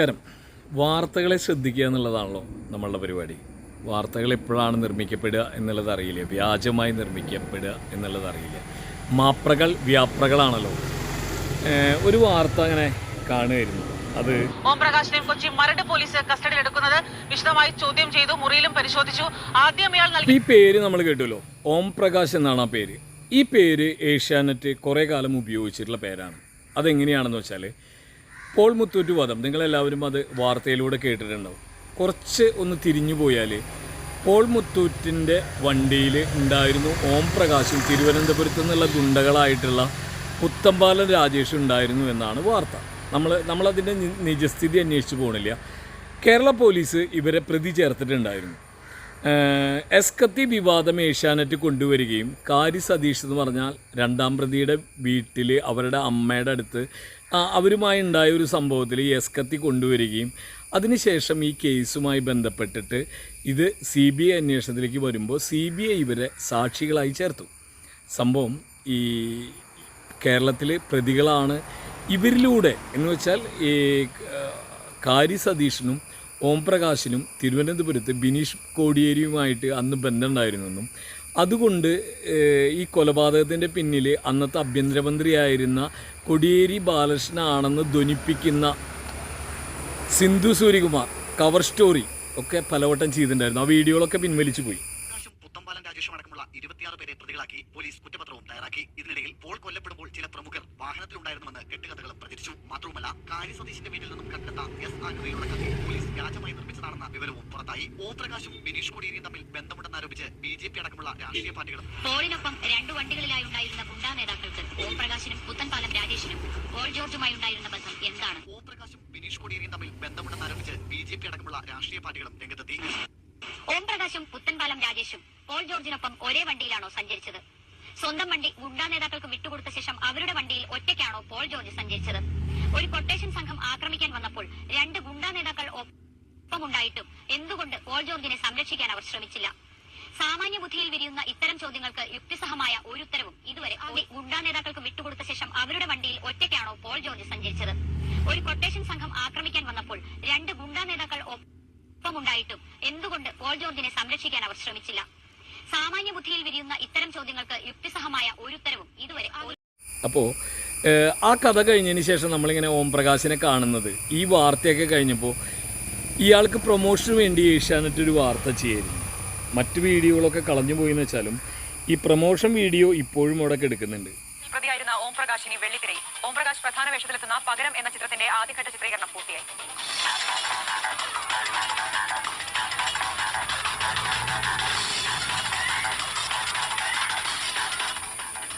നമസ്കാരം. വാർത്തകളെ ശ്രദ്ധിക്കുക എന്നുള്ളതാണല്ലോ നമ്മളുടെ പരിപാടി. വാർത്തകൾ എപ്പോഴാണ് നിർമ്മിക്കപ്പെടുക എന്നുള്ളത് അറിയില്ല. വ്യാജമായി നിർമ്മിക്കപ്പെടുക എന്നുള്ളത് അറിയില്ല. മാപ്രകൾ വ്യാപ്രകളാണല്ലോ. ഒരു വാർത്ത അങ്ങനെ കാണുമായിരുന്നു അത് ഓംപ്രകാശിനെയും കൊച്ചി മരട് പോലീസ് കസ്റ്റഡിയിൽ എടുക്കുന്നത് വിശദമായി ചോദ്യം ചെയ്തു മുറിയിലും പരിശോധിച്ചു. ആദ്യം ഇയാൾ നൽകി ഈ പേര് നമ്മൾ കേട്ടുമല്ലോ ഓം പ്രകാശ് എന്നാണ് ആ പേര്. ഈ പേര് ഏഷ്യാനെറ്റ് കുറേ കാലം ഉപയോഗിച്ചിട്ടുള്ള പേരാണ്. അതെങ്ങനെയാണെന്ന് വെച്ചാൽ പോൾ മുത്തൂറ്റ് വധം നിങ്ങളെല്ലാവരും അത് വാർത്തയിലൂടെ കേട്ടിട്ടുണ്ടാവും. കുറച്ച് ഒന്ന് തിരിഞ്ഞു പോയാൽ പോൾ മുത്തൂറ്റിന്റെ വണ്ടിയിൽ ഉണ്ടായിരുന്നു ഓം പ്രകാശും തിരുവനന്തപുരത്ത് നിന്നുള്ള ഗുണ്ടകളായിട്ടുള്ള പുത്തമ്പാലൻ രാജേഷും ഉണ്ടായിരുന്നു എന്നാണ് വാർത്ത. നമ്മൾ നമ്മളതിന്റെ നിജസ്ഥിതി അന്വേഷിച്ച് പോകണില്ല കേരള പോലീസ് ഇവരെ പ്രതി ചേർത്തിട്ടുണ്ടായിരുന്നു. ഏഹ് എസ് കത്തി വിവാദം ഏഷ്യാനെറ്റ് കൊണ്ടുവരികയും കാരി സതീഷ് എന്ന് പറഞ്ഞാൽ രണ്ടാം പ്രതിയുടെ വീട്ടിൽ അവരുടെ അമ്മയുടെ അടുത്ത് അവരുമായി ഉണ്ടായ ഒരു സംഭവത്തിൽ ഈ എസ് കത്തി കൊണ്ടുവരികയും അതിനുശേഷം ഈ കേസുമായി ബന്ധപ്പെട്ടിട്ട് ഇത് സി ബി ഐ അന്വേഷണത്തിലേക്ക് വരുമ്പോൾ സി ബി ഐ ഇവരെ സാക്ഷികളായി ചേർത്തു. സംഭവം ഈ കേരളത്തിൽ പ്രതികളാണ് ഇവരിലൂടെ. എന്ന് വെച്ചാൽ ഈ കാരി സതീഷിനും ഓംപ്രകാശിനും തിരുവനന്തപുരത്ത് ബിനീഷ് കോടിയേരിയുമായിട്ട് അന്ന് ബന്ധമുണ്ടായിരുന്നെന്നും അതുകൊണ്ട് ഈ കൊലപാതകത്തിന്റെ പിന്നിൽ അന്നത്തെ ആഭ്യന്തരമന്ത്രിയായിരുന്ന കൊടിയേരി ബാലകൃഷ്ണനാണെന്ന് ധ്വനിപ്പിക്കുന്ന സിന്ധു സൂര്യകുമാർ കവർ സ്റ്റോറി ഒക്കെ പലവട്ടം ചെയ്തിട്ടുണ്ടായിരുന്നു. ആ വീഡിയോകളൊക്കെ പിൻവലിച്ചു പോയി. പേരെ പ്രതികളാക്കി പോലീസ് കുറ്റപത്രവും തയ്യാറാക്കി. ഇതിനിടയിൽ പോൾ കൊല്ലപ്പെടുമ്പോൾ ചില പ്രമുഖർ വാഹനത്തിലുണ്ടായിരുന്നുവെന്ന് കെട്ടുകഥകളും പ്രചരിച്ചു. മാത്രവുമല്ല കാര്യ സതീശിന്റെ വീട്ടിൽ നിന്നും കണ്ടെത്ത എസ് ആനുവയുടെ കഥ പോലീസ് വ്യാജമായി നിർമ്മിച്ചതാണെന്ന വിവരവും പുറത്തായി. ഓപ്രകാശും പ്രകാശും ബിനീഷ് കോടിയേരിയും തമ്മിൽ ബന്ധമുണ്ടെന്നാരോപിച്ച് ബി ജെ പി അടക്കമുള്ള രാഷ്ട്രീയ പാർട്ടികളും പോളിനൊപ്പം രണ്ടു വണ്ടികളിലായി ഉണ്ടായിരുന്ന ഗുണ്ടാ നേതാക്കൾക്ക് ഓപ്രകാശിനും പ്രകാശിനും പുത്തൻപാലം രാജേഷിനും പോൾ ജോർജുമായി ഉണ്ടായിരുന്ന ബന്ധം എന്താണ്? ഓപ്രകാശും പ്രകാശും ബിനീഷ് കോടിയേരിയും തമ്മിൽ ബന്ധമുണ്ടെന്നാരോപിച്ച് ബി ജെ പി അടക്കമുള്ള രാഷ്ട്രീയ പാർട്ടികളും രംഗത്തെത്തി. ഓംപ്രകാശും പുത്തൻപാലം രാജേഷും പോൾ ജോർജിനൊപ്പം ഒരേ വണ്ടിയിലാണോ സഞ്ചരിച്ചത്? സ്വന്തം വണ്ടി ഗുണ്ടാ നേതാക്കൾക്ക് വിട്ടുകൊടുത്ത ശേഷം അവരുടെ വണ്ടിയിൽ ഒറ്റയ്ക്കാണോ പോൾ ജോർജ് സഞ്ചരിച്ചത്? ഒരു കൊട്ടേഷൻ സംഘം ആക്രമിക്കാൻ വന്നപ്പോൾ രണ്ട് ഒപ്പമുണ്ടായിട്ടും എന്തുകൊണ്ട് പോൾ ജോർജിനെ സംരക്ഷിക്കാൻ അവർ ശ്രമിച്ചില്ല? സാമാന്യ ബുദ്ധിയിൽ വിരിയുന്ന ഇത്തരം ചോദ്യങ്ങൾക്ക് യുക്തിസഹമായ ഒരു ഉത്തരവും ഇതുവരെ ഗുണ്ടാ നേതാക്കൾക്ക് വിട്ടുകൊടുത്ത ശേഷം അവരുടെ വണ്ടിയിൽ ഒറ്റയ്ക്കാണോ പോൾ ജോർജ് സഞ്ചരിച്ചത്? ഒരു കൊട്ടേഷൻ സംഘം ആക്രമിക്കാൻ വന്നപ്പോൾ രണ്ട് ഗുണ്ടാ നേതാക്കൾ ഒപ്പമുണ്ടായിട്ടും എന്തുകൊണ്ട് പോൾ ജോർജിനെ സംരക്ഷിക്കാൻ അവർ ശ്രമിച്ചില്ല? സാമാന്യ ബുദ്ധിയിൽ വിരിയുന്ന ഇത്തരം ചോദ്യങ്ങൾക്ക് യുക്തിസഹമായ ഒരു ഉത്തരവും ഇതുവരെ അപ്പോ അപ്പോൾ ആ കഥ കഴിഞ്ഞതിന് ശേഷം നമ്മളിങ്ങനെ ഓം പ്രകാശിനെ കാണുന്നത്. ഈ വാർത്തയൊക്കെ കഴിഞ്ഞപ്പോൾ ഇയാൾക്ക് പ്രൊമോഷന് വേണ്ടി ഏഷ്യാനെറ്റ് ഒരു വാർത്ത ചെയ്യായിരുന്നു. മറ്റ് വീഡിയോകളൊക്കെ കളഞ്ഞു പോയി എന്ന് വെച്ചാലും ഈ പ്രൊമോഷൻ വീഡിയോ ഇപ്പോഴും അവിടെ എടുക്കുന്നുണ്ട് പ്രതിയായിരുന്ന ഓംപ്രകാശിനി വെള്ളിത്തിരയിൽ. ഓംപ്രകാശ് പ്രധാന വേഷത്തിലെത്തുന്ന പകരം എന്ന ചിത്രത്തിന്റെ ആദ്യഘട്ട ചിത്രീകരണം പൂർത്തിയായി.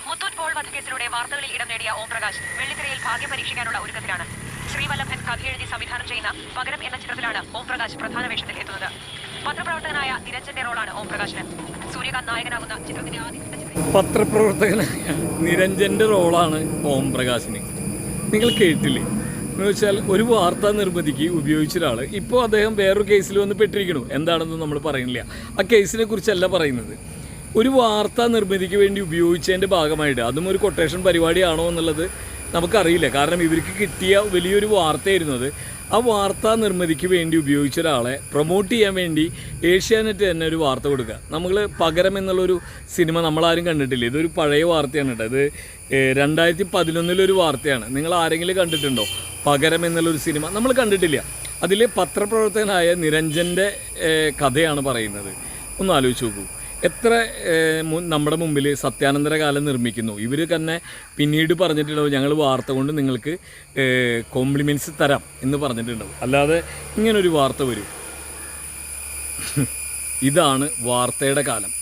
മുത്തൂറ്റ് പോൾ വധക്കേസിലൂടെ വാർത്തകളിൽ ഇടം നേടിയ ഓം പ്രകാശ് വെള്ളിത്തിരയിൽ ഭാഗ്യം പരീക്ഷിക്കാനുള്ള ഒരുക്കത്തിലാണ്. ശ്രീവല്ലഭൻ കഥയെഴുതി സംവിധാനം ചെയ്യുന്ന പകരം എന്ന ചിത്രത്തിലാണ് ഓംപ്രകാശ് പ്രധാന വേഷത്തിൽ എത്തുന്നത്. പത്രപ്രവർത്തകനായ നിരഞ്ജന്റെ റോളാണ് ഓംപ്രകാശിന് സൂര്യകാന്ത് നായകനാകുന്ന ചിത്രത്തിന്റെ ആദ്യ പത്രപ്രവർത്തകനായ നിരഞ്ജന്റെ റോളാണ് ഓം പ്രകാശിന് നിങ്ങൾ കേട്ടില്ലേ? എന്ന് വെച്ചാൽ ഒരു വാർത്താ നിർമ്മിതിക്ക് ഉപയോഗിച്ച ഒരാൾ ഇപ്പോൾ അദ്ദേഹം വേറൊരു കേസിൽ വന്ന് പെട്ടിരിക്കണു എന്താണെന്ന് നമ്മൾ പറയുന്നില്ല. ആ കേസിനെ കുറിച്ചല്ല പറയുന്നത്. ഒരു വാർത്താ നിർമ്മിതിക്ക് വേണ്ടി ഉപയോഗിച്ചതിന്റെ ഭാഗമായിട്ട് അതും ഒരു കൊട്ടേഷൻ പരിപാടിയാണോ എന്നുള്ളത് നമുക്കറിയില്ല. കാരണം ഇവർക്ക് കിട്ടിയ വലിയൊരു വാർത്തയായിരുന്നു അത്. ആ വാർത്താ നിർമ്മിതിക്ക് വേണ്ടി ഉപയോഗിച്ച ഒരാളെ പ്രൊമോട്ട് ചെയ്യാൻ വേണ്ടി ഏഷ്യാനെറ്റ് തന്നെ ഒരു വാർത്ത കൊടുക്കുക. നമ്മൾ പകരം എന്നുള്ളൊരു സിനിമ നമ്മളാരും കണ്ടിട്ടില്ല. ഇതൊരു പഴയ വാർത്തയാണ് കേട്ടോ. ഇത് രണ്ടായിരത്തി പതിനൊന്നിലൊരു വാർത്തയാണ്. നിങ്ങൾ ആരെങ്കിലും കണ്ടിട്ടുണ്ടോ? പകരം എന്നുള്ളൊരു സിനിമ നമ്മൾ കണ്ടിട്ടില്ല. അതിൽ പത്രപ്രവർത്തകനായ നിരഞ്ജന്റെ കഥയാണ് പറയുന്നത്. ഒന്ന് ആലോചിച്ച് നോക്കൂ. എത്ര നമ്മുടെ മുമ്പിൽ സത്യാനന്തര കാലം നിർമ്മിക്കുന്നു? ഇവർ തന്നെ പിന്നീട് പറഞ്ഞിട്ടുണ്ടാവും ഞങ്ങൾ വാർത്ത കൊണ്ട് നിങ്ങൾക്ക് കോംപ്ലിമെന്റ്സ് തരാം എന്ന് പറഞ്ഞിട്ടുണ്ടാവും. അല്ലാതെ ഇങ്ങനൊരു വാർത്ത വരും. ഇതാണ് വാർത്തയുടെ കാലം.